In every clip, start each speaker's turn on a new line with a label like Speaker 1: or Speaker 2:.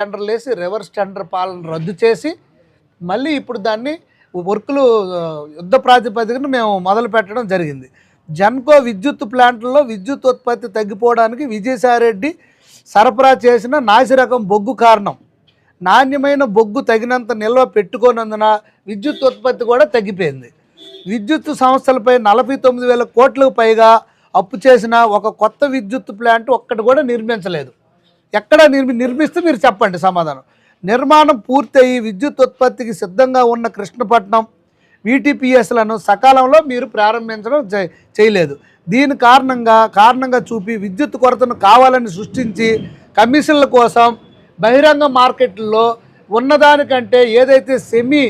Speaker 1: టెండర్లు వేసి reverse tender పాలన రద్దు చేసి మళ్ళీ ఇప్పుడు దాన్ని వర్కులు యుద్ధ ప్రాతిపదికన మేము మొదలు పెట్టడం జరిగింది. జన్కో విద్యుత్ ప్లాంట్లలో విద్యుత్ ఉత్పత్తి తగ్గిపోవడానికి విజయసాయిరెడ్డి సరఫరా చేసిన నాసిరకం బొగ్గు కారణం. నాణ్యమైన బొగ్గు తగినంత నిల్వ పెట్టుకోనందున విద్యుత్ ఉత్పత్తి కూడా తగ్గిపోయింది. విద్యుత్ సంస్థలపై నలభై తొమ్మిది వేల కోట్లకు పైగా అప్పు చేసిన ఒక కొత్త విద్యుత్ ప్లాంట్ ఒక్కటి కూడా నిర్మించలేదు. ఎక్కడ నిర్మి నిర్మిస్తే మీరు చెప్పండి సమాధానం. నిర్మాణం పూర్తయి విద్యుత్ ఉత్పత్తికి సిద్ధంగా ఉన్న కృష్ణపట్నం వీటీపీఎస్లను సకాలంలో మీరు ప్రారంభించడం చేయలేదు. దీని కారణంగా కారణంగా చూపి విద్యుత్ కొరతను కావాలని సృష్టించి కమిషన్ల కోసం బహిరంగ మార్కెట్లో ఉన్నదానికంటే ఏదైతే సెమీ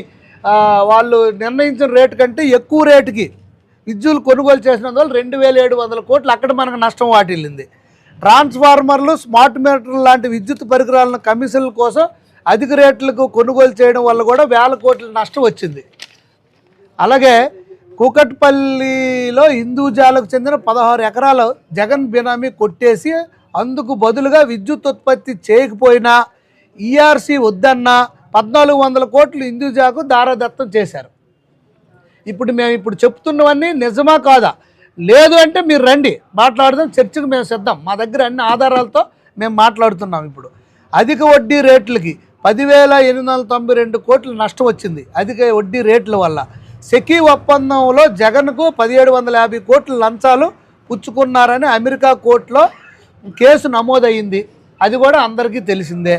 Speaker 1: వాళ్ళు నిర్ణయించిన రేటు కంటే ఎక్కువ రేటుకి విద్యుత్ కొనుగోలు చేసినందువల్ల రెండు వేల ఏడు వందల కోట్లు అక్కడ మనకు నష్టం వాటిల్లింది. ట్రాన్స్ఫార్మర్లు స్మార్ట్ మీటర్లు లాంటి విద్యుత్ పరికరాలను కమిషన్ల కోసం అధిక రేట్లకు కొనుగోలు చేయడం వల్ల కూడా వేల కోట్ల నష్టం వచ్చింది. అలాగే కూకట్పల్లిలో హిందూజాలకు చెందిన పదహారు ఎకరాలు జగన్ బినామీ కొట్టేసి అందుకు బదులుగా విద్యుత్ ఉత్పత్తి చేయకపోయినా ఈఆర్సీ వద్దన్నా పద్నాలుగు వందల కోట్లు హిందూజాకు దారాదత్తం చేశారు. ఇప్పుడు మేము ఇప్పుడు చెప్తున్నవన్నీ నిజమా కాదా? లేదు అంటే మీరు రండి. మాట్లాడదాం చర్చకు మేము సిద్ధం. మా దగ్గర అన్ని ఆధారాలతో మేము మాట్లాడుతున్నాం ఇప్పుడు. అధిక వడ్డీ రేట్లకి పదివేల ఎనిమిది వందల తొంభై రెండు కోట్లు నష్టం వచ్చింది. అధిక వడ్డీ రేట్ల వల్ల. సెకీ ఒప్పందంలో జగన్కు పదిహేడు వందల యాభై కోట్ల లంచాలు పుచ్చుకున్నారని అమెరికా కోర్టులో కేసు నమోదయ్యింది. అది కూడా అందరికీ తెలిసిందే.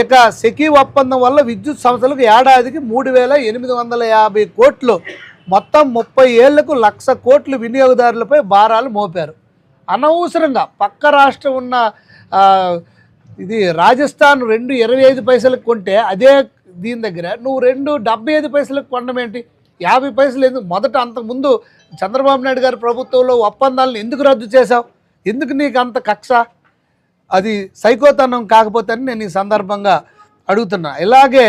Speaker 1: ఇక సెకీ ఒప్పందం వల్ల విద్యుత్ సంస్థలకు ఏడాదికి మూడు వేల ఎనిమిది వందల యాభై కోట్లు మొత్తం ముప్పై ఏళ్ళకు లక్ష కోట్లు వినియోగదారులపై భారాలు మోపారు. అనవసరంగా పక్క రాష్ట్రం ఉన్న ఇది రాజస్థాన్ రెండు ఇరవై ఐదు పైసలకు కొంటే అదే దీని దగ్గర నువ్వు రెండు డెబ్బై ఐదు పైసలకు కొనడం ఏంటి? యాభై పైసలు ఎందుకు? మొదట అంతకుముందు చంద్రబాబు నాయుడు గారి ప్రభుత్వంలో ఒప్పందాలను ఎందుకు రద్దు చేశావు? ఎందుకు నీకు అంత కక్ష? అది సైకోతనం కాకపోతే అని నేను ఈ సందర్భంగా అడుగుతున్నా. ఇలాగే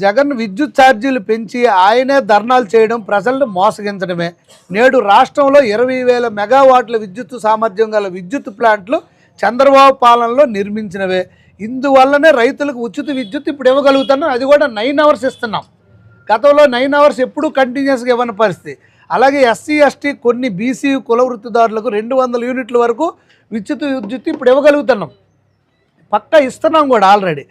Speaker 1: జగన్ విద్యుత్ ఛార్జీలు పెంచి ఆయనే ధర్నాలు చేయడం ప్రజలను మోసగించడమే. నేడు రాష్ట్రంలో ఇరవై వేల మెగావాట్ల విద్యుత్ సామర్థ్యం గల విద్యుత్ ప్లాంట్లు చంద్రబాబు పాలనలో నిర్మించినవే. ఇందువల్లనే రైతులకు ఉచిత విద్యుత్ ఇప్పుడు ఇవ్వగలుగుతున్నాం. అది కూడా నైన్ అవర్స్ ఇస్తున్నాం. గతంలో నైన్ అవర్స్ ఎప్పుడూ కంటిన్యూస్గా ఇవ్వని పరిస్థితి. అలాగే ఎస్సీ ఎస్టీ కొన్ని బీసీ కుల వృత్తిదారులకు రెండు వందల యూనిట్ల వరకు విద్యుత్ విద్యుత్ ఇప్పుడు ఇవ్వగలుగుతున్నాం. పక్కా ఇస్తున్నాం కూడా ఆల్రెడీ.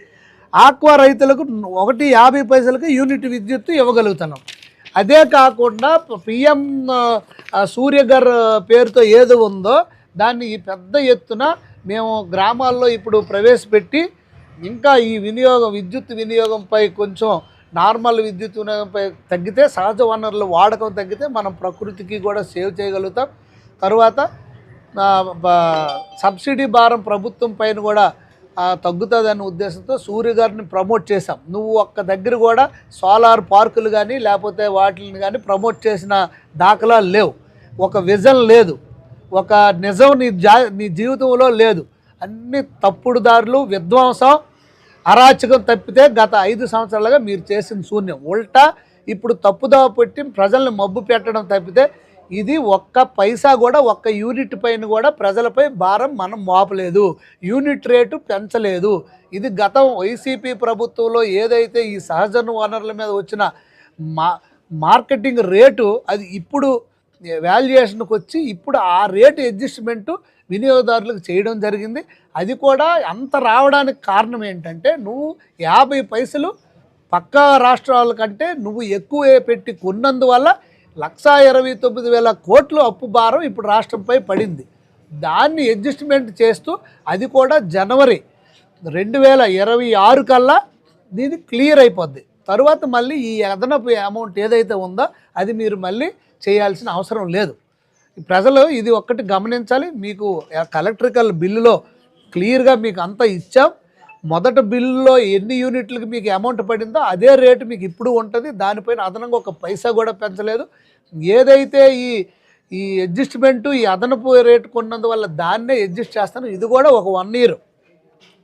Speaker 1: ఆక్వా రైతులకు ఒకటి యాభై పైసలకు యూనిట్ విద్యుత్ ఇవ్వగలుగుతున్నాం. అదే కాకుండా పిఎం సూర్యగర్ పేరుతో ఏది ఉందో దాన్ని ఈ పెద్ద ఎత్తున మేము గ్రామాల్లో ఇప్పుడు ప్రవేశపెట్టి ఇంకా ఈ వినియోగం విద్యుత్ వినియోగంపై కొంచెం నార్మల్ విద్యుత్ వినియోగంపై తగ్గితే సహజ వనరుల వాడకం తగ్గితే మనం ప్రకృతికి కూడా సేవ్ చేయగలుగుతాం. తర్వాత సబ్సిడీ భారం ప్రభుత్వం పైన కూడా తగ్గుతుందనే ఉద్దేశంతో సూర్యగారిని ప్రమోట్ చేశాం. నువ్వు ఒక్క దగ్గర కూడా సోలార్ పార్కులు కానీ లేకపోతే వాటిని కానీ ప్రమోట్ చేసిన దాఖలాలు లేవు. ఒక విజన్ లేదు. ఒక నిజం నీ జా నీ జీవితంలో లేదు. అన్ని తప్పుడుదారులు విధ్వంసం అరాచకం తప్పితే గత ఐదు సంవత్సరాలుగా మీరు చేసిన శూన్యం. ఉల్టా ఇప్పుడు తప్పుదోవ పెట్టి ప్రజల్ని మబ్బు పెట్టడం తప్పితే ఇది ఒక్క పైసా కూడా ఒక్క యూనిట్ పైన కూడా ప్రజలపై భారం మనం మోపలేదు. యూనిట్ రేటు పెంచలేదు. ఇది గతం వైసీపీ ప్రభుత్వంలో ఏదైతే ఈ సహజ వనరుల మీద వచ్చిన మా మార్కెటింగ్ రేటు అది ఇప్పుడు వాల్యుయేషన్కి వచ్చి ఇప్పుడు ఆ రేటు అడ్జస్ట్మెంటు వినియోగదారులకు చేయడం జరిగింది. అది కూడా అంత రావడానికి కారణం ఏంటంటే నువ్వు యాభై పైసలు పక్క రాష్ట్రాల కంటే నువ్వు ఎక్కువ పెట్టి కొన్నందువల్ల లక్షా ఇరవై తొమ్మిది వేల కోట్లు అప్పు భారం ఇప్పుడు రాష్ట్రంపై పడింది. దాన్ని అడ్జస్ట్మెంట్ చేస్తూ అది కూడా జనవరి రెండు వేల ఇరవై ఆరు కల్లా ఇది క్లియర్ అయిపోద్ది. తరువాత మళ్ళీ ఈ అదనపు అమౌంట్ ఏదైతే ఉందో అది మీరు మళ్ళీ చేయాల్సిన అవసరం లేదు. ప్రజలు ఇది ఒక్కటి గమనించాలి. మీకు కలెక్ట్రికల్ బిల్లులో క్లియర్గా మీకు అంతా ఇచ్చాం. మొదట బిల్లులో ఎన్ని యూనిట్లకు మీకు అమౌంట్ పడిందో అదే రేటు మీకు ఇప్పుడు ఉంటుంది. దానిపైన అదనంగా ఒక పైసా కూడా పెంచలేదు. ఏదైతే ఈ ఈ అడ్జస్ట్మెంట్ ఈ అదనపు రేటు కొన్నందువల్ల దాన్నే అడ్జస్ట్ చేస్తాను. ఇది కూడా ఒక వన్ ఇయర్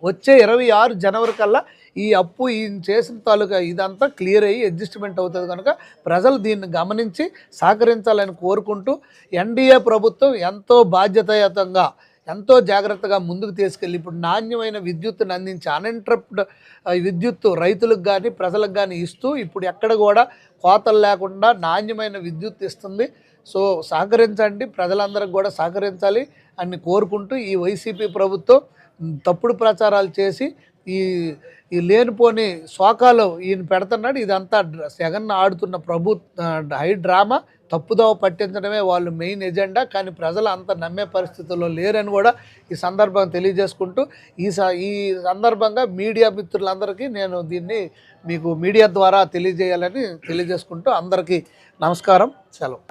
Speaker 1: వచ్చే ఇరవై ఆరు జనవరి కల్లా ఈ అప్పు ఈయన చేసిన తాలూకా ఇదంతా క్లియర్ అయ్యి అడ్జస్ట్మెంట్ అవుతుంది కనుక ప్రజలు దీన్ని గమనించి సహకరించాలని కోరుకుంటూ ఎన్డీఏ ప్రభుత్వం ఎంతో బాధ్యతాయుతంగా ఎంతో జాగ్రత్తగా ముందుకు తీసుకెళ్ళి ఇప్పుడు నాణ్యమైన విద్యుత్తును అందించి అన్ఇంటరప్ట్ విద్యుత్తు రైతులకు కానీ ప్రజలకు కానీ ఇస్తూ ఇప్పుడు ఎక్కడ కూడా కోతలు లేకుండా నాణ్యమైన విద్యుత్ ఇస్తుంది. సో సహకరించండి ప్రజలందరికి కూడా సహకరించాలి అని కోరుకుంటూ ఈ వైసీపీ ప్రభుత్వం తప్పుడు ప్రచారాలు చేసి ఈ ఈ లేనిపోని శోకాలు ఈయన పెడుతున్నాడు. ఇదంతా జగన్ ఆడుతున్న ప్రభు హై డ్రామా. తప్పుదోవ పట్టించడమే వాళ్ళు మెయిన్ ఎజెండా. కానీ ప్రజలు అంత నమ్మే పరిస్థితుల్లో లేరని కూడా ఈ సందర్భంగా తెలియజేసుకుంటూ ఈ స ఈ సందర్భంగా మీడియా మిత్రులందరికీ నేను దీన్ని మీకు మీడియా ద్వారా తెలియజేయాలని తెలియజేసుకుంటూ అందరికీ నమస్కారం సెలవు.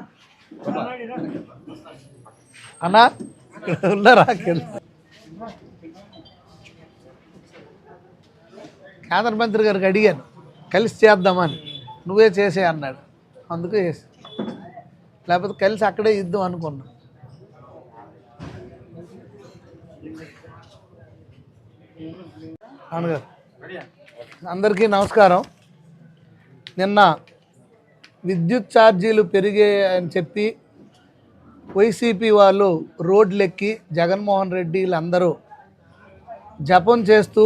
Speaker 1: అన్నా ఉన్నారా? కేంద్ర మంత్రి గారికి అడిగాను కలిసి చేద్దామని. నువ్వే చేసే అన్నాడు. అందుకే చేసి. లేకపోతే కలిసి అక్కడే ఇద్దాం అనుకున్నా. నాన్నగారు అందరికీ నమస్కారం. నిన్న విద్యుత్ ఛార్జీలు పెరిగాయని చెప్పి వైసీపీ వాళ్ళు రోడ్లెక్కి జగన్మోహన్ రెడ్డి వీళ్ళందరూ జపం చేస్తూ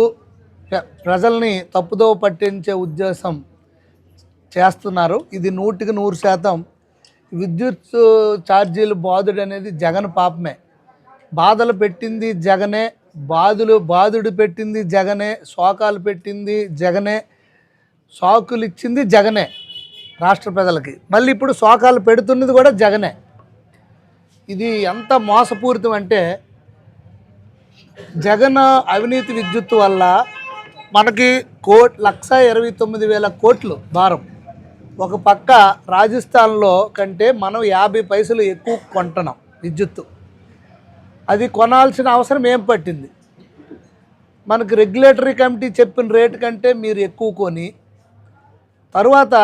Speaker 1: ప్రజల్ని తప్పుదోవ పట్టించే ఉద్దేశం చేస్తున్నారు. ఇది నూటికి నూరు శాతం విద్యుత్ ఛార్జీలు బాధుడు అనేది జగన్ పాపమే. బాధలు పెట్టింది జగనే బాధులు బాధుడు పెట్టింది జగనే శోకాలు పెట్టింది జగనే సాకులు ఇచ్చింది జగనే రాష్ట్ర ప్రజలకి. మళ్ళీ ఇప్పుడు శోకాలు పెడుతున్నది కూడా జగనే. ఇది ఎంత మోసపూరితం అంటే జగన్ అవినీతి విద్యుత్ వల్ల మనకి కో లక్ష ఇరవై తొమ్మిది వేల కోట్లు భారం. ఒక పక్క రాజస్థాన్లో కంటే మనం యాభై పైసలు ఎక్కువ కొంటున్నాం విద్యుత్తు. అది కొనాల్సిన అవసరం ఏం పట్టింది? మనకి రెగ్యులేటరీ కమిటీ చెప్పిన రేటు కంటే మీరు ఎక్కువ కొని తర్వాత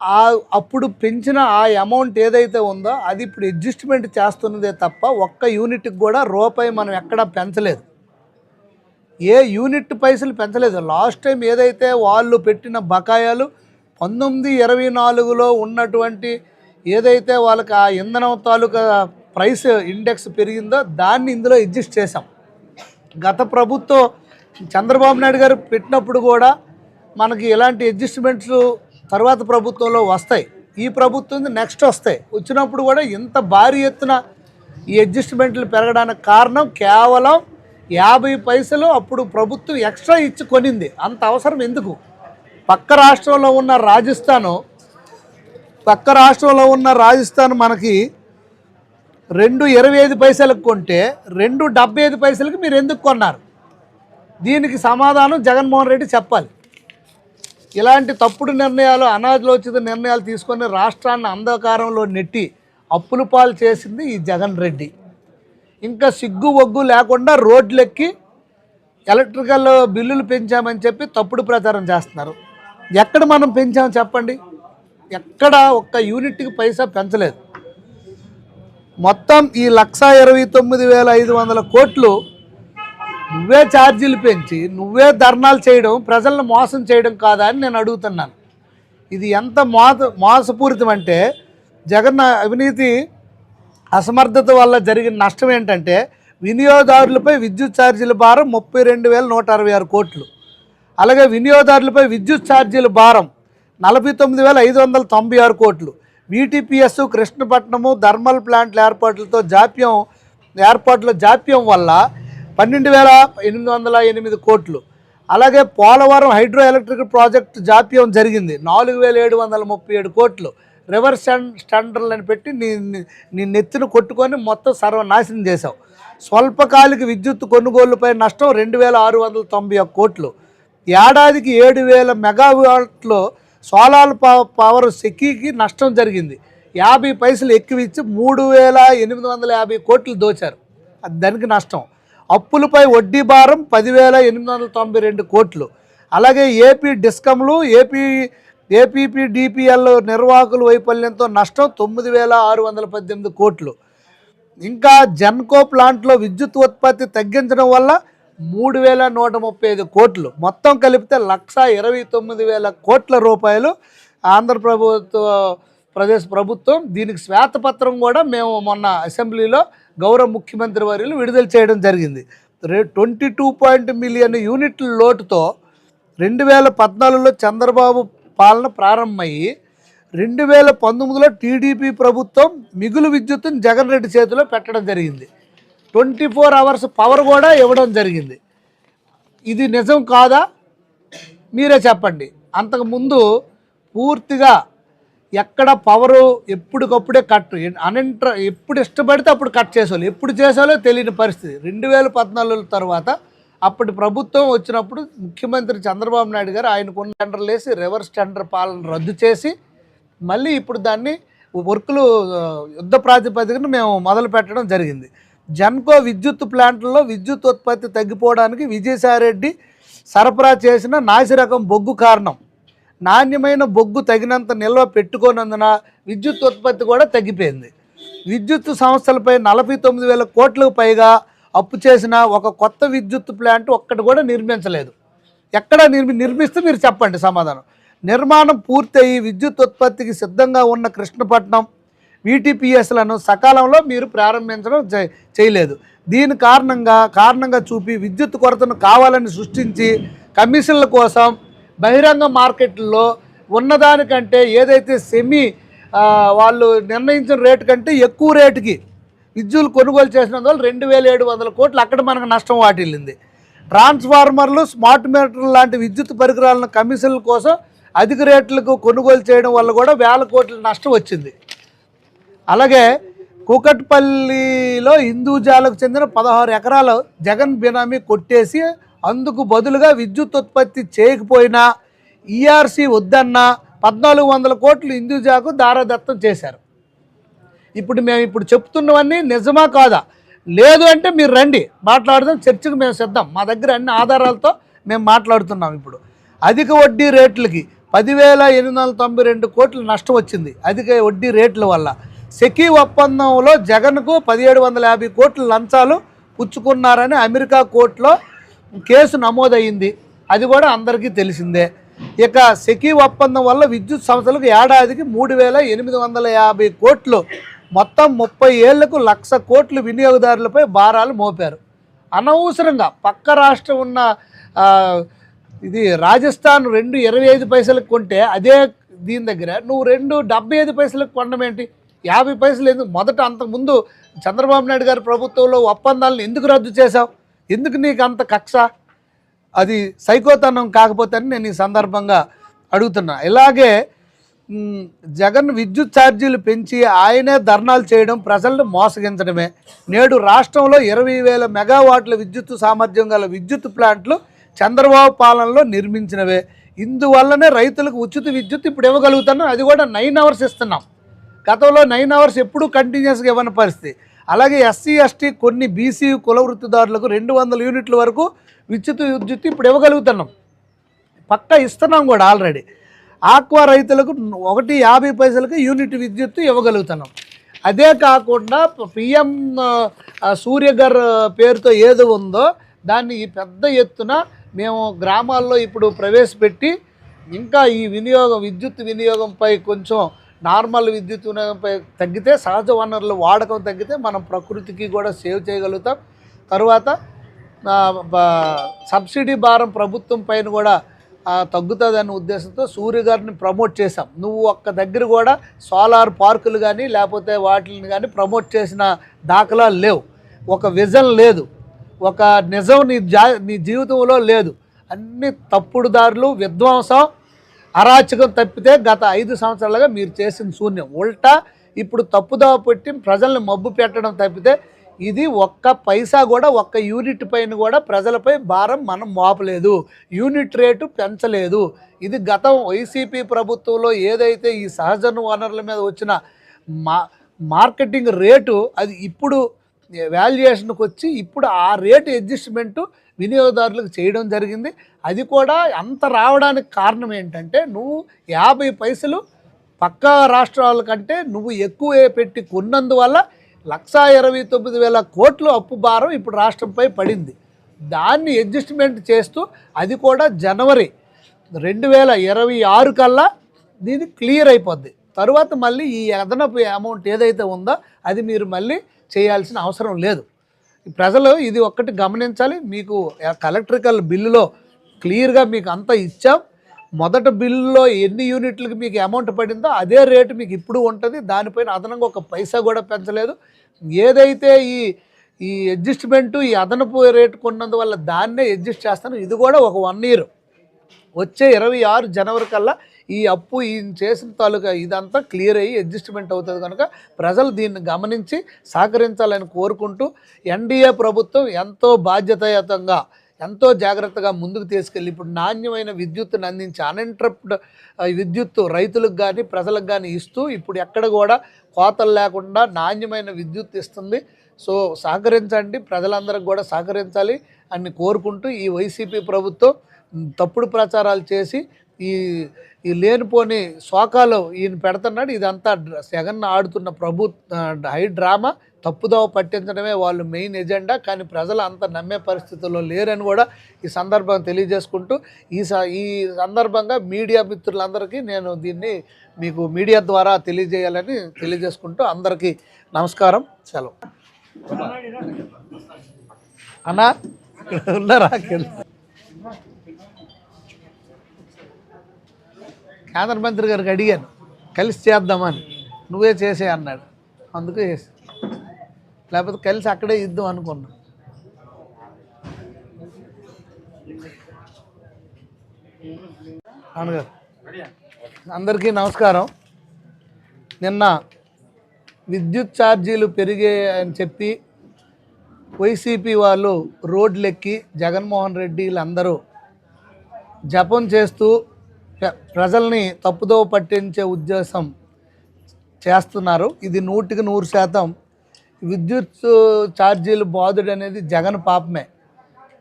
Speaker 1: ఆ అప్పుడు పెంచిన ఆ అమౌంట్ ఏదైతే ఉందో అది ఇప్పుడు అడ్జస్ట్మెంట్ చేస్తున్నదే తప్ప ఒక్క యూనిట్కి కూడా రూపాయి మనం ఎక్కడా పెంచలేదు. ఏ యూనిట్ పైసలు పెంచలేదు. లాస్ట్ టైం ఏదైతే వాళ్ళు పెట్టిన బకాయాలు పంతొమ్మిది ఇరవై నాలుగులో ఉన్నటువంటి ఏదైతే వాళ్ళకి ఆ ఇంధనం తాలూకా ప్రైస్ ఇండెక్స్ పెరిగిందో దాన్ని ఇందులో అడ్జస్ట్ చేసాం గత ప్రభుత్వం చంద్రబాబు నాయుడు గారు పెట్టినప్పుడు కూడా మనకి ఇలాంటి అడ్జస్ట్మెంట్స్ తర్వాత ప్రభుత్వంలో వస్తాయి. ఈ ప్రభుత్వం నెక్స్ట్ వస్తాయి. వచ్చినప్పుడు కూడా ఇంత భారీ ఎత్తున ఈ అడ్జస్ట్మెంట్లు పెరగడానికి కారణం కేవలం యాభై పైసలు అప్పుడు ప్రభుత్వం ఎక్స్ట్రా ఇచ్చి కొనింది. అంత అవసరం ఎందుకు? పక్క రాష్ట్రంలో ఉన్న రాజస్థాను పక్క రాష్ట్రంలో ఉన్న రాజస్థాన్ మనకి రెండు ఇరవై ఐదు పైసలకు కొంటే రెండు డెబ్బై ఐదు పైసలకి మీరు ఎందుకు కొన్నారు? దీనికి సమాధానం జగన్మోహన్ రెడ్డి చెప్పాలి. ఇలాంటి తప్పుడు నిర్ణయాలు అనాలోచిత నిర్ణయాలు తీసుకొని రాష్ట్రాన్ని అంధకారంలో నెట్టి అప్పులు పాలు చేసింది ఈ జగన్ రెడ్డి. ఇంకా సిగ్గు ఒగ్గు లేకుండా రోడ్లెక్కి ఎలక్ట్రికల్ బిల్లులు పెంచామని చెప్పి తప్పుడు ప్రచారం చేస్తున్నారు. ఎక్కడ మనం పెంచాం చెప్పండి? ఎక్కడ ఒక్క యూనిట్కి పైసా పెంచలేదు. మొత్తం ఈ లక్ష ఇరవై తొమ్మిది వేల ఐదు వందల కోట్లు నువ్వే ఛార్జీలు పెంచి నువ్వే ధర్నాలు చేయడం ప్రజలను మోసం చేయడం కాదా అని నేను అడుగుతున్నాను. ఇది ఎంత మోస మోసపూరితం అంటే జగన్ అవినీతి అసమర్థత వల్ల జరిగిన నష్టం ఏంటంటే వినియోగదారులపై విద్యుత్ ఛార్జీల భారం ముప్పై రెండు వేల నూట అరవై ఆరు కోట్లు. అలాగే వినియోగదారులపై విద్యుత్ ఛార్జీల భారం నలభై తొమ్మిది వేల ఐదు వందల తొంభై ఆరు కోట్లు. వీటీపీఎస్ కృష్ణపట్నము థర్మల్ ప్లాంట్ల ఏర్పాట్లతో జాప్యం ఏర్పాట్ల జాప్యం వల్ల పన్నెండు వేల ఎనిమిది వందల ఎనిమిది కోట్లు. అలాగే పోలవరం హైడ్రో ఎలక్ట్రిక్ ప్రాజెక్టు జాప్యం జరిగింది నాలుగు వేల ఏడు వందల ముప్పై ఏడు కోట్లు. రివర్స్ స్టాండర్లు అని పెట్టి నీ నీ- నెత్తిని నెత్తిన కొట్టుకొని మొత్తం సర్వనాశనం చేశావు. స్వల్పకాలిక విద్యుత్ కొనుగోలుపై నష్టం రెండు వేల ఆరు వందల తొంభై ఒక్క కోట్లు. ఏడాదికి ఏడు వేల మెగావాట్లో సోలార్ పవ- పవర్ సెక్కీకి నష్టం జరిగింది. యాభై పైసలు ఎక్కువ ఇచ్చి మూడు వేల ఎనిమిది వందల యాభై కోట్లు దోచారు. దానికి నష్టం. అప్పులపై వడ్డీ భారం పదివేల ఎనిమిది వందల తొంభై రెండు కోట్లు. అలాగే ఏపీ డిస్కమ్లు ఏపీ ఏపీపీ డిపిఎల్ నిర్వాహకుల వైఫల్యంతో నష్టం తొమ్మిది వేల ఆరు వందల పద్దెనిమిది కోట్లు. ఇంకా జెన్కో ప్లాంట్లో విద్యుత్ ఉత్పత్తి తగ్గించడం వల్ల మూడు వేల నూట ముప్పై ఐదు కోట్లు. మొత్తం కలిపితే లక్ష ఇరవై తొమ్మిది వేల కోట్ల రూపాయలు. ఆంధ్ర ప్రభుత్వ ప్రదేశ్ ప్రభుత్వం దీనికి శ్వేతపత్రం కూడా మేము మొన్న అసెంబ్లీలో గౌరవ ముఖ్యమంత్రి వర్యులు విడుదల చేయడం జరిగింది. రే ట్వంటీ టూ పాయింట్ మిలియన్ యూనిట్ల లోటుతో రెండు వేల పద్నాలుగులో చంద్రబాబు పాలన ప్రారంభమయ్యి రెండు వేల పంతొమ్మిదిలో టీడీపీ ప్రభుత్వం మిగులు విద్యుత్తును జగన్ రెడ్డి చేతిలో పెట్టడం జరిగింది. ట్వంటీ ఫోర్ అవర్స్ పవర్ కూడా ఇవ్వడం జరిగింది. ఇది నిజం కాదా? మీరే చెప్పండి. అంతకుముందు పూర్తిగా ఎక్కడ పవరు ఎప్పటికప్పుడే కట్ అనింట్ర ఎప్పుడు ఇష్టపడితే అప్పుడు కట్ చేసేవాళ్ళు. ఎప్పుడు చేసాలో తెలియని పరిస్థితి. రెండు వేల పద్నాలుగు తర్వాత అప్పటి ప్రభుత్వం వచ్చినప్పుడు ముఖ్యమంత్రి చంద్రబాబు నాయుడు గారు ఆయనకున్న టెండర్లు వేసి రివర్స్ టెండర్ పాలన రద్దు చేసి మళ్ళీ ఇప్పుడు దాన్ని వర్కులు యుద్ధ ప్రాతిపదికన మేము మొదలు పెట్టడం జరిగింది. జన్కో విద్యుత్ ప్లాంట్లలో విద్యుత్ ఉత్పత్తి తగ్గిపోవడానికి విజయసాయిరెడ్డి సరఫరా చేసిన నాసిరకం బొగ్గు కారణం. నాణ్యమైన బొగ్గు తగినంత నిల్వ పెట్టుకోనందున విద్యుత్ ఉత్పత్తి కూడా తగ్గిపోయింది. విద్యుత్ సంస్థలపై నలభై తొమ్మిది వేల కోట్లకు పైగా అప్పు చేసిన ఒక కొత్త విద్యుత్ ప్లాంట్ ఒక్కటి కూడా నిర్మించలేదు. ఎక్కడ నిర్మి నిర్మిస్తే మీరు చెప్పండి సమాధానం. నిర్మాణం పూర్తయి విద్యుత్ ఉత్పత్తికి సిద్ధంగా ఉన్న కృష్ణపట్నం వీటీపీఎస్లను సకాలంలో మీరు ప్రారంభించడం చేయలేదు. దీని కారణంగా కారణంగా చూపి విద్యుత్ కొరతను కావాలని సృష్టించి కమిషన్ల కోసం బహిరంగ మార్కెట్లో ఉన్నదానికంటే ఏదైతే సెమీ వాళ్ళు నిర్ణయించిన రేటు కంటే ఎక్కువ రేటుకి విద్యుత్ కొనుగోలు చేసినందువల్ల రెండు వేల ఏడు వందల కోట్లు అక్కడ మనకు నష్టం వాటిల్లింది. ట్రాన్స్ఫార్మర్లు స్మార్ట్ మీటర్లు లాంటి విద్యుత్ పరికరాలను కమిషన్ల కోసం అధిక రేట్లకు కొనుగోలు చేయడం వల్ల కూడా వేల కోట్ల నష్టం వచ్చింది. అలాగే కూకట్పల్లిలో హిందూజాలకు చెందిన పదహారు ఎకరాలు జగన్ బినామీ కొట్టేసి అందుకు బదులుగా విద్యుత్ ఉత్పత్తి చేయకపోయినా ఈఆర్సీ వద్దన్నా పద్నాలుగు వందల కోట్లు హిందూజాకు దారదత్తం చేశారు. ఇప్పుడు మేము ఇప్పుడు చెప్తున్నవన్నీ నిజమా కాదా? లేదు అంటే మీరు రండి. మాట్లాడదాం చర్చకు మేము సిద్ధం. మా దగ్గర అన్ని ఆధారాలతో మేము మాట్లాడుతున్నాం ఇప్పుడు. అధిక వడ్డీ రేట్లకి పదివేల ఎనిమిది వందల తొంభై రెండు కోట్లు నష్టం వచ్చింది. అధిక వడ్డీ రేట్ల వల్ల సెకీ ఒప్పందంలో జగన్కు పదిహేడు వందల యాభై కోట్ల లంచాలు పుచ్చుకున్నారని అమెరికా కోర్టులో కేసు నమోదయ్యింది. అది కూడా అందరికీ తెలిసిందే. ఇక సెకీ ఒప్పందం వల్ల విద్యుత్ సంస్థలకు ఏడాదికి మూడు వేల ఎనిమిది వందల యాభై కోట్లు మొత్తం ముప్పై ఏళ్ళకు లక్ష కోట్లు వినియోగదారులపై భారాలు మోపారు. అనవసరంగా పక్క రాష్ట్రం ఉన్న ఇది రాజస్థాన్ రెండు ఇరవై ఐదు పైసలకు కొంటే అదే దీని దగ్గర నువ్వు రెండు డెబ్బై ఐదు పైసలకు కొనడం ఏంటి? యాభై పైసలు ఎందుకు? మొదట అంతకుముందు చంద్రబాబు నాయుడు గారి ప్రభుత్వంలో ఒప్పందాలను ఎందుకు రద్దు చేశావు? ఎందుకు నీకు అంత కక్ష? అది సైకోతనం కాకపోతే అని నేను ఈ సందర్భంగా అడుగుతున్నా. ఇలాగే జగన్ విద్యుత్ ఛార్జీలు పెంచి ఆయనే ధర్నాలు చేయడం ప్రజలను మోసగించడమే. నేడు రాష్ట్రంలో ఇరవై వేల మెగావాట్ల విద్యుత్ సామర్థ్యం గల విద్యుత్ ప్లాంట్లు చంద్రబాబు పాలనలో నిర్మించినవే. ఇందువల్లనే రైతులకు ఉచిత విద్యుత్ ఇప్పుడు ఇవ్వగలుగుతున్నాం. అది కూడా నైన్ అవర్స్ ఇస్తున్నాం. గతంలో నైన్ అవర్స్ ఎప్పుడూ కంటిన్యూస్గా ఇవ్వని పరిస్థితి. అలాగే ఎస్సీ ఎస్టీ కొన్ని బీసీ కుల వృత్తిదారులకు రెండు వందల యూనిట్ల వరకు విద్యుత్ విద్యుత్ ఇప్పుడు ఇవ్వగలుగుతున్నాం. పక్క ఇస్తున్నాం కూడా ఆల్రెడీ. ఆక్వా రైతులకు ఒకటి యాభై పైసలకి యూనిట్ విద్యుత్ ఇవ్వగలుగుతున్నాం. అదే కాకుండా పిఎం సూర్యగర్ పేరుతో ఏది ఉందో దాన్ని ఈ పెద్ద ఎత్తున మేము గ్రామాల్లో ఇప్పుడు ప్రవేశపెట్టి ఇంకా ఈ వినియోగం విద్యుత్ వినియోగంపై కొంచెం నార్మల్ విద్యుత్ వినియోగంపై తగ్గితే సహజ వనరుల వాడకం తగ్గితే మనం ప్రకృతికి కూడా సేవ్ చేయగలుగుతాం. తర్వాత సబ్సిడీ భారం ప్రభుత్వం పైన కూడా తగ్గుతుందనే ఉద్దేశంతో సూర్య గారిని ప్రమోట్ చేశాం. నువ్వు ఒక్క దగ్గర కూడా సోలార్ పార్కులు కానీ లేకపోతే వాటిని కానీ ప్రమోట్ చేసిన దాఖలాలు లేవు. ఒక విజన్ లేదు. ఒక నిజం నీ జా నీ జీవితంలో లేదు. అన్ని తప్పుడుదారులు విధ్వంసం అరాచకం తప్పితే గత ఐదు సంవత్సరాలుగా మీరు చేసిన శూన్యం. ఉల్టా ఇప్పుడు తప్పుదోవ పెట్టి ప్రజల్ని మబ్బు పెట్టడం తప్పితే ఇది ఒక్క పైసా కూడా ఒక్క యూనిట్ పైన కూడా ప్రజలపై భారం మనం మోపలేదు. యూనిట్ రేటు పెంచలేదు. ఇది గతం వైసీపీ ప్రభుత్వంలో ఏదైతే ఈ సహజ వనరుల మీద వచ్చిన మా మార్కెటింగ్ రేటు అది ఇప్పుడు వాల్యుయేషన్కి వచ్చి ఇప్పుడు ఆ రేటు అడ్జస్ట్మెంటు వినియోగదారులకు చేయడం జరిగింది. అది కూడా అంత రావడానికి కారణం ఏంటంటే నువ్వు యాభై పైసలు పక్క రాష్ట్రాల కంటే నువ్వు ఎక్కువ పెట్టి కొన్నందువల్ల లక్షా ఇరవై తొమ్మిది వేల కోట్లు అప్పు భారం ఇప్పుడు రాష్ట్రంపై పడింది. దాన్ని అడ్జస్ట్మెంట్ చేస్తూ అది కూడా జనవరి రెండు వేల ఇరవై ఆరు కల్లా దీన్ని క్లియర్ అయిపోద్ది. తరువాత మళ్ళీ ఈ అదనపు అమౌంట్ ఏదైతే ఉందో అది మీరు మళ్ళీ చేయాల్సిన అవసరం లేదు. ప్రజలు ఇది ఒక్కటి గమనించాలి. మీకు కలెక్ట్రికల్ బిల్లులో క్లియర్గా మీకు అంతా ఇచ్చాం. మొదట బిల్లులో ఎన్ని యూనిట్లకు మీకు అమౌంట్ పడిందో అదే రేటు మీకు ఇప్పుడు ఉంటుంది. దానిపైన అదనంగా ఒక పైసా కూడా పెంచలేదు. ఏదైతే ఈ ఈ అడ్జస్ట్మెంటు ఈ అదనపు రేటు కొన్నందువల్ల దాన్నే అడ్జస్ట్ చేస్తాను. ఇది కూడా ఒక వన్ ఇయర్ వచ్చే ఇరవై ఆరు జనవరి కల్లా ఈ అప్పు ఈయన చేసిన తాలూకా ఇదంతా క్లియర్ అయ్యి అడ్జస్ట్మెంట్ అవుతుంది కనుక ప్రజలు దీన్ని గమనించి సహకరించాలని కోరుకుంటూ ఎన్డీఏ ప్రభుత్వం ఎంతో బాధ్యతాయుతంగా ఎంతో జాగ్రత్తగా ముందుకు తీసుకెళ్ళి ఇప్పుడు నాణ్యమైన విద్యుత్తును అందించి అన్ఇంటరప్ట్ విద్యుత్తు రైతులకు కానీ ప్రజలకు కానీ ఇస్తూ ఇప్పుడు ఎక్కడ కూడా కోతలు లేకుండా నాణ్యమైన విద్యుత్ ఇస్తుంది. సో సహకరించండి ప్రజలందరికి కూడా సహకరించాలి అని కోరుకుంటూ ఈ వైసీపీ ప్రభుత్వం తప్పుడు ప్రచారాలు చేసి ఈ ఈ లేనిపోని శోకాలు ఈయన పెడుతున్నాడు. ఇదంతా జగన్ ఆడుతున్న ప్రభు హై డ్రామా. తప్పుదోవ పట్టించడమే వాళ్ళు మెయిన్ ఎజెండా కానీ ప్రజలు అంత నమ్మే పరిస్థితుల్లో లేరని కూడా ఈ సందర్భం తెలియజేసుకుంటూ ఈ స ఈ సందర్భంగా మీడియా మిత్రులందరికీ నేను దీన్ని మీకు మీడియా ద్వారా తెలియజేయాలని తెలియజేసుకుంటూ అందరికీ నమస్కారం సెలవు. అన్నా ఉన్నారా? కేంద్ర మంత్రి గారికి అడిగాను కలిసి చేద్దామని. నువ్వే చేసే అన్నాడు. అందుకే చేసి లేకపోతే కలిసి అక్కడే ఇద్దాం అనుకున్నా. నాన్నగారు అందరికీ నమస్కారం. నిన్న విద్యుత్ ఛార్జీలు పెరిగాయని చెప్పి వైసీపీ వాళ్ళు రోడ్లెక్కి జగన్మోహన్ రెడ్డి వీళ్ళందరూ జపం చేస్తూ ప్ర- ప్రజల్ని తప్పుదోవ పట్టించే ఉద్దేశం చేస్తున్నారు. ఇది నూటికి నూరు శాతం విద్యుత్ ఛార్జీలు బాధుడు అనేది జగన్ పాపమే.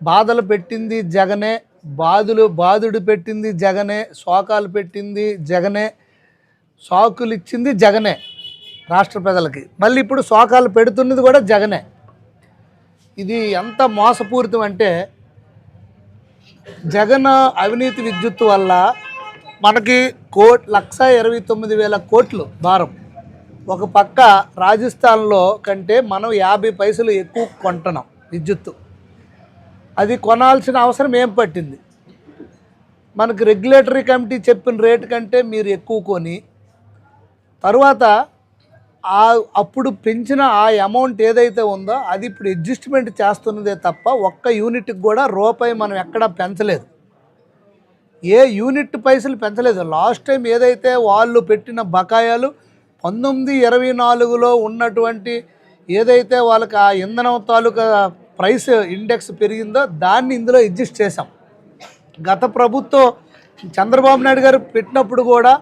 Speaker 1: బాధలు పెట్టింది జగనే బాధులు బాధుడు పెట్టింది జగనే శోకాలు పెట్టింది జగనే సాకులు ఇచ్చింది జగనే రాష్ట్ర ప్రజలకి. మళ్ళీ ఇప్పుడు శోకాలు పెడుతున్నది కూడా జగనే. ఇది ఎంత మోసపూరితం అంటే జగన్ అవినీతి విద్యుత్ వల్ల మనకి కో లక్ష ఇరవై తొమ్మిది వేల కోట్లు భారం. ఒక పక్క రాజస్థాన్లో కంటే మనం యాభై పైసలు ఎక్కువ కొంటున్నాం విద్యుత్తు. అది కొనాల్సిన అవసరం ఏం పట్టింది? మనకు రెగ్యులేటరీ కమిటీ చెప్పిన రేటు కంటే మీరు ఎక్కువ కొని తర్వాత ఆ అప్పుడు పెంచిన ఆ అమౌంట్ ఏదైతే ఉందో అది ఇప్పుడు అడ్జస్ట్మెంట్ చేస్తున్నదే తప్ప ఒక్క యూనిట్కి కూడా రూపాయి మనం ఎక్కడా పెంచలేదు. ఏ యూనిట్ పైసలు పెంచలేదు. లాస్ట్ టైం ఏదైతే వాళ్ళు పెట్టిన బకాయాలు పంతొమ్మిది ఇరవై నాలుగులో ఉన్నటువంటి ఏదైతే వాళ్ళకి ఆ ఇంధనం తాలూకా ప్రైస్ ఇండెక్స్ పెరిగిందో దాన్ని ఇందులో అడ్జస్ట్ చేసాం గత ప్రభుత్వం చంద్రబాబు నాయుడు గారు పెట్టినప్పుడు కూడా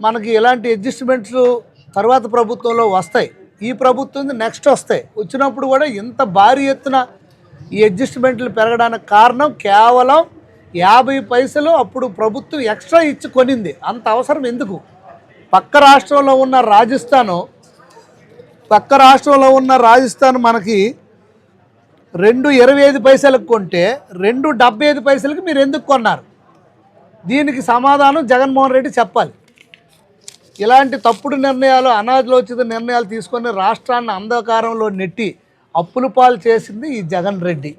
Speaker 1: మనకి ఇలాంటి అడ్జస్ట్మెంట్స్ తర్వాత ప్రభుత్వంలో వస్తాయి. ఈ ప్రభుత్వం నెక్స్ట్ వస్తాయి. వచ్చినప్పుడు కూడా ఇంత భారీ ఎత్తున ఈ అడ్జస్ట్మెంట్లు పెరగడానికి కారణం కేవలం యాభై పైసలు అప్పుడు ప్రభుత్వం ఎక్స్ట్రా ఇచ్చి కొనింది. అంత అవసరం ఎందుకు? పక్క రాష్ట్రంలో ఉన్న రాజస్థాను పక్క రాష్ట్రంలో ఉన్న రాజస్థాన్ మనకి రెండు ఇరవై ఐదు పైసలకు కొంటే రెండు డెబ్బై ఐదు పైసలకి మీరు ఎందుకు కొన్నారు? దీనికి సమాధానం జగన్మోహన్ రెడ్డి చెప్పాలి. ఇలాంటి తప్పుడు నిర్ణయాలు అనాలోచిత నిర్ణయాలు తీసుకొని రాష్ట్రాన్ని అంధకారంలో నెట్టి అప్పులు పాలు చేసింది ఈ జగన్ రెడ్డి.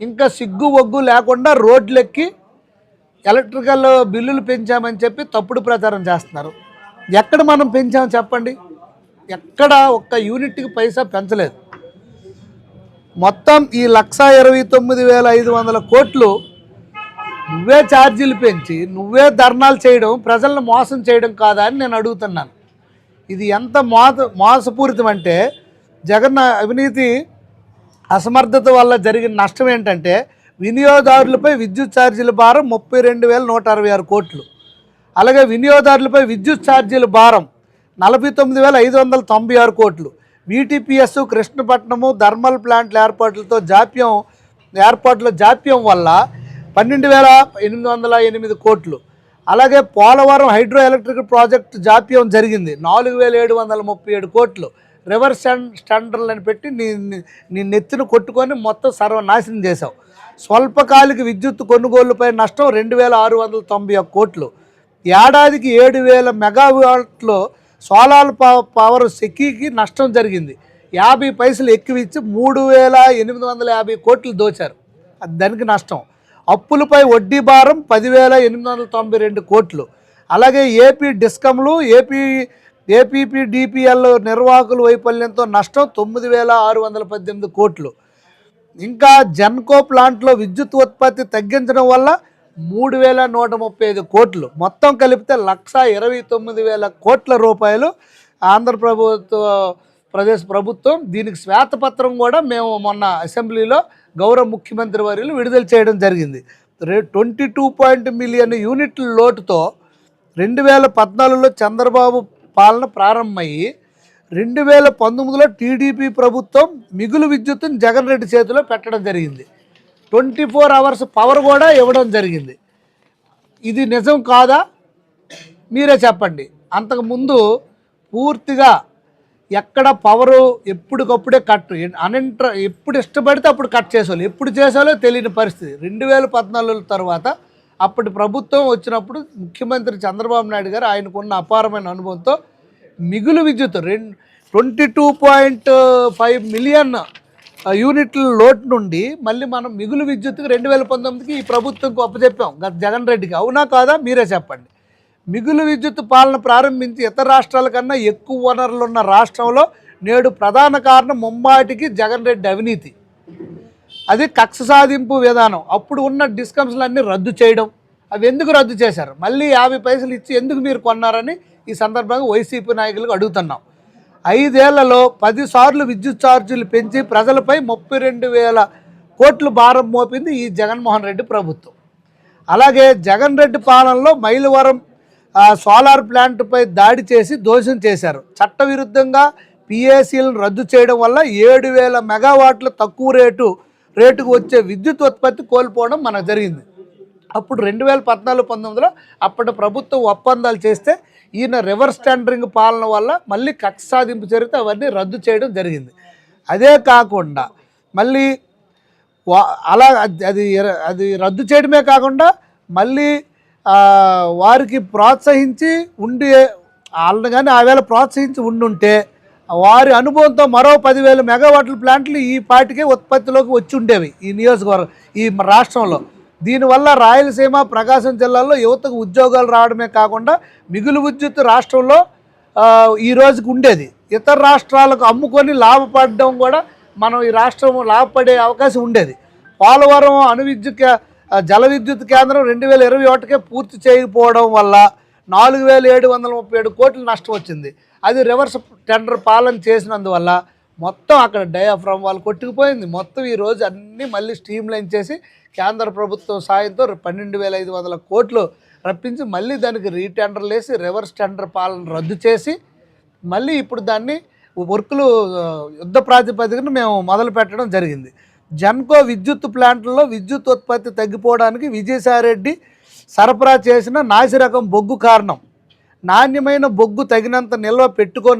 Speaker 1: ఇంకా సిగ్గు ఒగ్గు లేకుండా రోడ్లెక్కి ఎలక్ట్రికల్ బిల్లులు పెంచామని చెప్పి తప్పుడు ప్రచారం చేస్తున్నారు. ఎక్కడ మనం పెంచాం చెప్పండి? ఎక్కడ ఒక్క యూనిట్కి పైసా పెంచలేదు. మొత్తం ఈ లక్ష ఇరవై తొమ్మిది వేల ఐదు వందల కోట్లు నువ్వే ఛార్జీలు పెంచి నువ్వే ధర్నాలు చేయడం ప్రజలను మోసం చేయడం కాదా అని నేను అడుగుతున్నాను. ఇది ఎంత మోస మోసపూరితం అంటే జగన్ అవినీతి అసమర్థత వల్ల జరిగిన నష్టం ఏంటంటే వినియోగదారులపై విద్యుత్ ఛార్జీల భారం ముప్పై రెండు వేల నూట అరవై ఆరు కోట్లు. అలాగే వినియోగదారులపై విద్యుత్ ఛార్జీల భారం నలభై తొమ్మిది వేల ఐదు వందల తొంభై ఆరు కోట్లు. వీటీపీఎస్ కృష్ణపట్నము థర్మల్ ప్లాంట్ల ఏర్పాట్లతో జాప్యం ఏర్పాట్ల జాప్యం వల్ల పన్నెండు వేల ఎనిమిది వందల ఎనిమిది కోట్లు. అలాగే పోలవరం హైడ్రో ఎలక్ట్రిక్ ప్రాజెక్ట్ జాప్యం జరిగింది. నాలుగు వేల ఏడు వందల ముప్పై ఏడు కోట్లు. రివర్స్ స్టాండర్లను పెట్టి నీ నీ- నెత్తిని నెత్తిన కొట్టుకొని మొత్తం సర్వనాశనం చేశావు. స్వల్పకాలిక విద్యుత్ కొనుగోలుపై నష్టం రెండు వేల ఆరు వందల తొంభై కోట్లు. ఏడాదికి ఏడు వేల మెగావాట్లో సోలార్ పవ- పవర్ సెకీకి నష్టం జరిగింది. యాభై పైసలు ఎక్కువ ఇచ్చి మూడు వేల ఎనిమిది వందల యాభై కోట్లు దోచారు. దానికి నష్టం. అప్పులపై వడ్డీ భారం పదివేల ఎనిమిది వందల తొంభై రెండు కోట్లు. అలాగే ఏపీ డిస్కమ్లు ఏపీ ఏపీపీ డిపిఎల్ నిర్వాహకుల వైఫల్యంతో నష్టం తొమ్మిది వేల ఆరు వందల పద్దెనిమిది కోట్లు. ఇంకా జెన్కో ప్లాంట్లో విద్యుత్ ఉత్పత్తి తగ్గించడం వల్ల మూడు వేల నూట ముప్పై ఐదు కోట్లు. మొత్తం కలిపితే లక్ష ఇరవై తొమ్మిది వేల కోట్ల రూపాయలు ఆంధ్ర ప్రభుత్వ ప్రదేశ్ ప్రభుత్వం. దీనికి శ్వేతపత్రం కూడా మేము మొన్న అసెంబ్లీలో గౌరవ ముఖ్యమంత్రి వర్యులు విడుదల చేయడం జరిగింది. రే ట్వంటీ టూ పాయింట్ మిలియన్ యూనిట్ల లోటుతో రెండు వేల పద్నాలుగులో చంద్రబాబు పాలన ప్రారంభమయ్యి రెండు వేల పంతొమ్మిదిలో టీడీపీ ప్రభుత్వం మిగులు విద్యుత్తును జగన్ రెడ్డి చేతిలో పెట్టడం జరిగింది. ట్వంటీ ఫోర్ అవర్స్ పవర్ కూడా ఇవ్వడం జరిగింది. ఇది నిజం కాదా? మీరే చెప్పండి. అంతకుముందు పూర్తిగా ఎక్కడ పవరు ఎప్పటికప్పుడే కట్ అనింట్ర ఎప్పుడు ఇష్టపడితే అప్పుడు కట్ చేసేవాళ్ళు. ఎప్పుడు చేసాలో తెలియని పరిస్థితి. రెండు వేల పద్నాలుగు తర్వాత అప్పటి ప్రభుత్వం వచ్చినప్పుడు ముఖ్యమంత్రి చంద్రబాబు నాయుడు గారు ఆయనకున్న అపారమైన అనుభవంతో మిగులు విద్యుత్ రెండు twenty two point five million యూనిట్ల లోటు నుండి మళ్ళీ మనం మిగులు విద్యుత్కి రెండు వేల పంతొమ్మిదికి ఈ ప్రభుత్వంకి అప్పచెప్పాం గత జగన్ రెడ్డికి. అవునా కాదా? మీరే చెప్పండి. మిగులు విద్యుత్ పాలన ప్రారంభించి ఇతర రాష్ట్రాల కన్నా ఎక్కువ వనరులు ఉన్న రాష్ట్రంలో నేడు ప్రధాన కారణం ముంబాటికి జగన్ రెడ్డి అవినీతి. అది కక్ష సాధింపు విధానం. అప్పుడు ఉన్న డిస్కమ్స్లన్నీ రద్దు చేయడం. అవి ఎందుకు రద్దు చేశారు? మళ్ళీ యాభై పైసలు ఇచ్చి ఎందుకు మీరు కొన్నారని ఈ సందర్భంగా వైసీపీ నాయకులకు అడుగుతున్నాం. ఐదేళ్ళలో పదిసార్లు విద్యుత్ ఛార్జీలు పెంచి ప్రజలపై ముప్పై రెండు వేల కోట్లు భారం మోపింది ఈ జగన్మోహన్ రెడ్డి ప్రభుత్వం. అలాగే జగన్ రెడ్డి పాలనలో మైలవరం సోలార్ ప్లాంట్పై దాడి చేసి దోషం చేశారు. చట్టవిరుద్ధంగా పిఏసీలను రద్దు చేయడం వల్ల ఏడు వేల మెగావాట్ల తక్కువ రేటు రేటుకు వచ్చే విద్యుత్ ఉత్పత్తి కోల్పోవడం మనకు జరిగింది. అప్పుడు రెండు వేల పద్నాలుగు పంతొమ్మిదిలో అప్పటి ప్రభుత్వం ఒప్పందాలు చేస్తే ఈయన రివర్స్ టెండరింగ్ పాలన వల్ల మళ్ళీ కక్ష సాధింపు జరిగితే అవన్నీ రద్దు చేయడం జరిగింది. అదే కాకుండా మళ్ళీ అలా అది- అది అది రద్దు చేయడమే కాకుండా మళ్ళీ వారికి ప్రోత్సహించి ఉండి వాళ్ళని కానీ ఆ వేళ ప్రోత్సహించి ఉండుంటే వారి అనుభవంతో మరో పదివేల మెగావాట్ల ప్లాంట్లు ఈ పాటికే ఉత్పత్తిలోకి వచ్చి ఉండేవి ఈ నియోజకవర్గం ఈ రాష్ట్రంలో. దీనివల్ల రాయలసీమ ప్రకాశం జిల్లాల్లో యువతకు ఉద్యోగాలు రావడమే కాకుండా మిగులు విద్యుత్ రాష్ట్రంలో ఈ రోజుకి ఉండేది. ఇతర రాష్ట్రాలకు అమ్ముకొని లాభపడడం కూడా మనం ఈ రాష్ట్రం లాభపడే అవకాశం ఉండేది. పోలవరం అణు విద్యుత్ జల విద్యుత్ కేంద్రం రెండు వేల ఇరవై ఒకటికే పూర్తి చేయకపోవడం వల్ల నాలుగు వేల ఏడు వందల ముప్పై ఏడు కోట్లు నష్టం వచ్చింది. అది రివర్స్ టెండర్ పాలన చేసినందువల్ల మొత్తం అక్కడ డయాఫ్రమ్ వాళ్ళు కొట్టుకుపోయింది. మొత్తం ఈరోజు అన్నీ మళ్ళీ స్ట్రీమ్ లైన్ చేసి కేంద్ర ప్రభుత్వం సాయంతో పన్నెండు వేల ఐదు వందల కోట్లు రప్పించి మళ్ళీ దానికి రీటెండర్లు వేసి రివర్స్ టెండర్ పాలన రద్దు చేసి మళ్ళీ ఇప్పుడు దాన్ని వర్కులు యుద్ధ ప్రాతిపదికన మేము మొదలు పెట్టడం జరిగింది. జన్కో విద్యుత్ ప్లాంట్లలో విద్యుత్ ఉత్పత్తి తగ్గిపోవడానికి విజయసాయిరెడ్డి సరఫరా చేసిన నాసిరకం బొగ్గు కారణం. నాణ్యమైన బొగ్గు తగినంత నిల్వ పెట్టుకోన